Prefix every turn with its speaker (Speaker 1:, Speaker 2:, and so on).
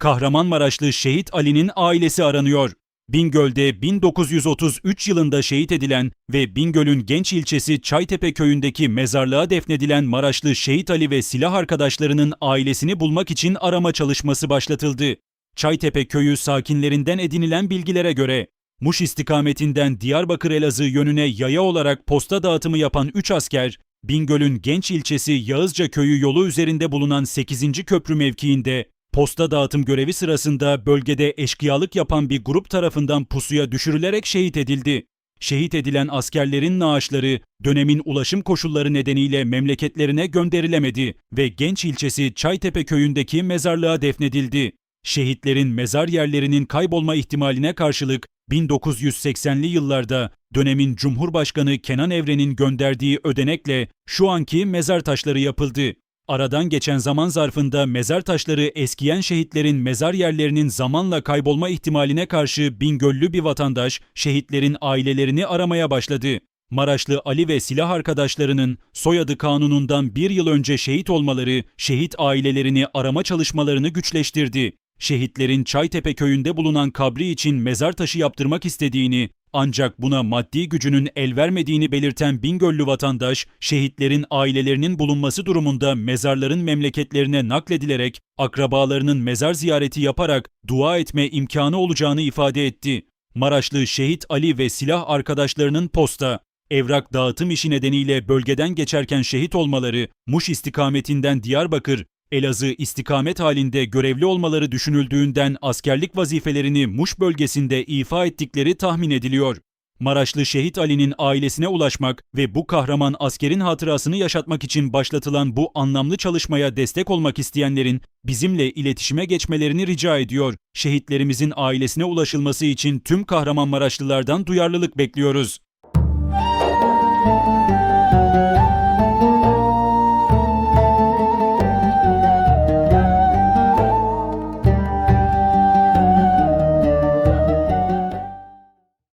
Speaker 1: Kahramanmaraşlı Şehit Ali'nin ailesi aranıyor. Bingöl'de 1933 yılında şehit edilen ve Bingöl'ün Genç ilçesi Çaytepe köyündeki mezarlığa defnedilen Maraşlı Şehit Ali ve silah arkadaşlarının ailesini bulmak için arama çalışması başlatıldı. Çaytepe köyü sakinlerinden edinilen bilgilere göre Muş istikametinden Diyarbakır Elazığ yönüne yaya olarak posta dağıtımı yapan 3 asker, Bingöl'ün Genç ilçesi Yağızca köyü yolu üzerinde bulunan 8. köprü mevkiinde posta dağıtım görevi sırasında bölgede eşkıyalık yapan bir grup tarafından pusuya düşürülerek şehit edildi. Şehit edilen askerlerin naaşları dönemin ulaşım koşulları nedeniyle memleketlerine gönderilemedi ve Genç ilçesi Çaytepe köyündeki mezarlığa defnedildi. Şehitlerin mezar yerlerinin kaybolma ihtimaline karşılık 1980'li yıllarda dönemin Cumhurbaşkanı Kenan Evren'in gönderdiği ödenekle şu anki mezar taşları yapıldı. Aradan geçen zaman zarfında mezar taşları eskiyen şehitlerin mezar yerlerinin zamanla kaybolma ihtimaline karşı Bingöllü bir vatandaş şehitlerin ailelerini aramaya başladı. Maraşlı Ali ve silah arkadaşlarının soyadı kanunundan bir yıl önce şehit olmaları şehit ailelerini arama çalışmalarını güçleştirdi. Şehitlerin Çaytepe köyünde bulunan kabri için mezar taşı yaptırmak istediğini ancak buna maddi gücünün el vermediğini belirten Bingöllü vatandaş, şehitlerin ailelerinin bulunması durumunda mezarların memleketlerine nakledilerek akrabalarının mezar ziyareti yaparak dua etme imkanı olacağını ifade etti. Maraşlı Şehit Ali ve silah arkadaşlarının posta, evrak dağıtım işi nedeniyle bölgeden geçerken şehit olmaları, Muş istikametinden Diyarbakır, Elazığ istikamet halinde görevli olmaları düşünüldüğünden askerlik vazifelerini Muş bölgesinde ifa ettikleri tahmin ediliyor. Maraşlı Şehit Ali'nin ailesine ulaşmak ve bu kahraman askerin hatırasını yaşatmak için başlatılan bu anlamlı çalışmaya destek olmak isteyenlerin bizimle iletişime geçmelerini rica ediyor. Şehitlerimizin ailesine ulaşılması için tüm Kahramanmaraşlılardan duyarlılık bekliyoruz.